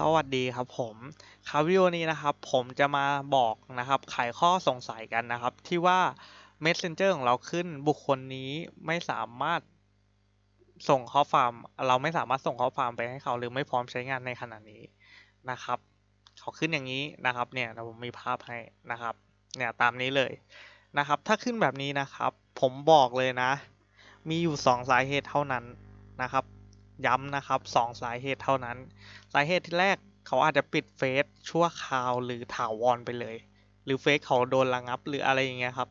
สวัสดีครับผมครับวิดีโอนี้นะครับ ผมจะมาบอกนะครับไขข้อสงสัยกันนะครับ ที่ว่า Messenger ของเราขึ้นบุคคลนี้ไม่สามารถส่งข้อความ เราไม่สามารถส่งข้อความไปให้เขาหรือไม่พร้อมใช้งานในขณะนี้นะครับ เขาขึ้นอย่างนี้นะครับเนี่ยเดี๋ยวผมมีภาพให้นะครับเนี่ยตามนี้เลยนะครับ ถ้าขึ้นแบบนี้นะครับ ผมบอกเลยนะ มีอยู่สองสาเหตุเท่านั้นนะครับ ย้ำนะครับสองสาเหตุเท่านั้น สาเหตุที่แรกเขาอาจจะปิดเฟซชั่วคราวหรือถาวรไปเลย หรือเฟซเขาโดนระงับหรืออะไรอย่างเงี้ยครับ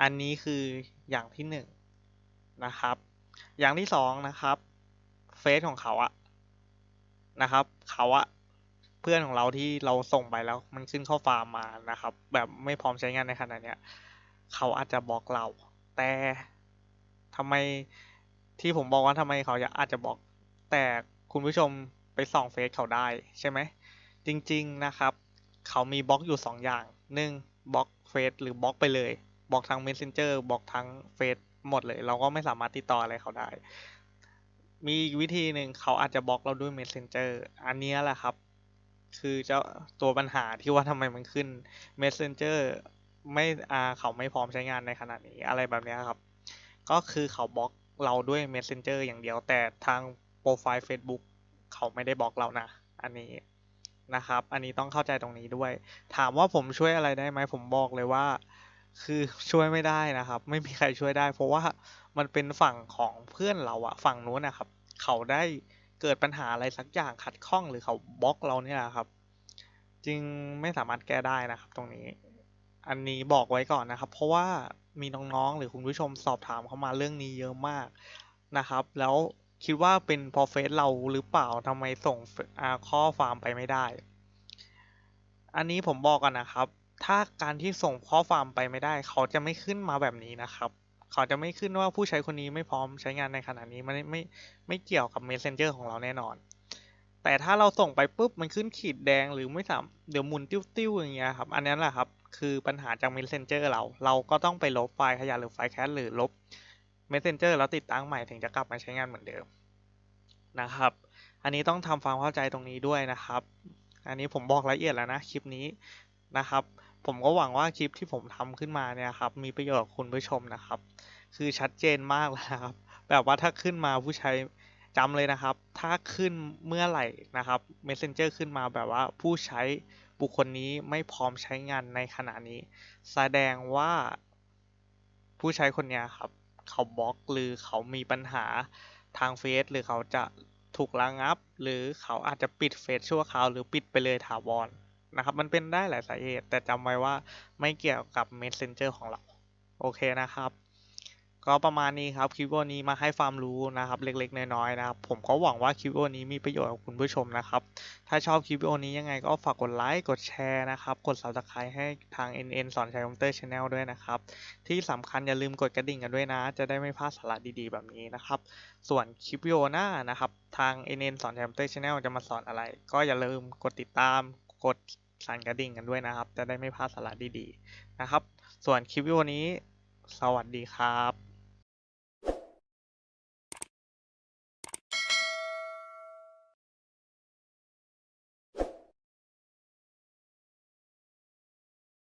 อันนี้คืออย่างที่หนึ่งนะครับ อย่างที่สองนะครับเฟซของเขาอะนะครับ เขาอะเพื่อนของเราที่เราส่งไปแล้วมันขึ้นข้อความมานะครับ แบบไม่พร้อมใช้งานในขณะเนี้ย เขาอาจจะบล็อกเรา แต่ทำไม ที่ผมบอกว่าทำไมเขาอาจจะบล็อก แต่คุณผู้ชมไปส่องเฟซเขาได้ใช่ไหม จริงๆนะครับ เขามีบล็อกอยู่ 2 อย่างหนึ่งบล็อกเฟซหรือบล็อกไปเลยบล็อกทาง Messenger บล็อกทั้งเฟซหมดเลย เราก็ไม่สามารถติดต่ออะไรเขาได้ มีอีกวิธีหนึ่งเขาอาจจะบล็อกเราด้วย Messenger อันนี้แหละครับ คือเจ้าตัวปัญหาที่ว่าทำไมมันขึ้น Messenger ไม่อ่าเขาไม่พร้อมใช้งานในขณะนี้อะไรแบบนี้ครับ ก็คือเขาบล็อก เราด้วย Messenger อย่างเดียว แต่ทางโปรไฟล์ Facebook เขาไม่ได้บล็อกเรานะ อันนี้นะครับ อันนี้ต้องเข้าใจตรงนี้ด้วย ถามว่าผมช่วยอะไรได้ไหมผมบอกเลยว่า คือช่วยไม่ได้นะครับ ไม่มีใครช่วยได้ เพราะว่ามันเป็นฝั่งของเพื่อนเราอะฝั่งนู้นนะครับ เขาได้เกิดปัญหาอะไรสักอย่างขัดข้องหรือเขาบล็อกเราเนี่ยครับ จึงไม่สามารถแก้ได้นะครับ ตรงนี้ อันนี้บอกไว้ก่อนนะครับ เพราะว่ามีน้องๆ หรือคุณผู้ชมสอบถามเข้ามาเรื่องนี้เยอะมากนะครับ แล้วคิดว่าเป็นพอเฟซเราหรือเปล่าทำไมส่งข้อความไปไม่ได้ อันนี้ผมบอกกันนะครับ ถ้าการที่ส่งข้อความไปไม่ได้ เขาจะไม่ขึ้นมาแบบนี้นะครับ เขาจะไม่ขึ้นว่าผู้ใช้คนนี้ไม่พร้อมใช้งานในขณะนี้มันไม่ไม่เกี่ยวกับ Messenger ของเราแน่นอน แต่ถ้าเราส่งไปปุ๊บมันขึ้นขีดแดงหรือไม่สามเดี๋ยวหมุนติ้วๆอย่างเงี้ยครับ อันนั้นแหละครับ คือปัญหาจาก Messenger เรา เราก็ต้องไปลบไฟล์ขยะหรือไฟล์แคสหรือลบ Messenger แล้วติดตั้งใหม่ถึงจะกลับมาใช้งานเหมือนเดิมนะครับ อันนี้ต้องทำความเข้าใจตรงนี้ด้วยนะครับ อันนี้ผมบอกละเอียดแล้วนะคลิปนี้นะครับ ผมก็หวังว่าคลิปที่ผมทำขึ้นมาเนี่ยครับมีประโยชน์กับคุณผู้ชมนะครับ คือชัดเจนมากแล้วครับ แบบว่าถ้าขึ้นมาผู้ใช้ จำเลยนะครับ ถ้าขึ้นเมื่อไหร่นะครับ Messenger ขึ้นมาแบบว่าผู้ใช้บุคคลนี้ไม่พร้อมใช้งานในขณะนี้ แสดงว่าผู้ใช้คนนี้ครับ เขาบล็อกหรือเขามีปัญหาทางเฟซหรือเขาจะถูกระงับ หรือเขาอาจจะปิดเฟซชั่วคราวหรือปิดไปเลยถาวรนะครับ มันเป็นได้หลายสาเหตุ แต่จำไว้ว่าไม่เกี่ยวกับ Messenger ของเรา โอเคนะครับ ก็ประมาณนี้ครับคลิปวันนี้มาให้ความรู้นะครับเล็กๆน้อยๆนะครับผมก็หวังว่าคลิปวันนี้มีประโยชน์กับคุณผู้ชมนะครับถ้าชอบคลิปวันนี้ยังไงก็ฝากกดไลค์กดแชร์นะครับกด subscribe ให้ทาง NN สอนชัยคอมพิวเตอร์ชาแนลด้วยนะครับที่สำคัญอย่าลืมกดกระดิ่งกันด้วยนะ จะได้ไม่พลาดสาระดีๆแบบนี้นะครับส่วนคลิปวิดีโอหน้านะครับทาง NN สอนชัยคอมพิวเตอร์ชาแนลจะมาสอนอะไร ก็อย่าลืมกดติดตามกดสั่นกระดิ่งกันด้วยนะครับ จะได้ไม่พลาดสาระดีๆนะครับ ส่วนคลิปวิดีโอนี้ สวัสดีครับ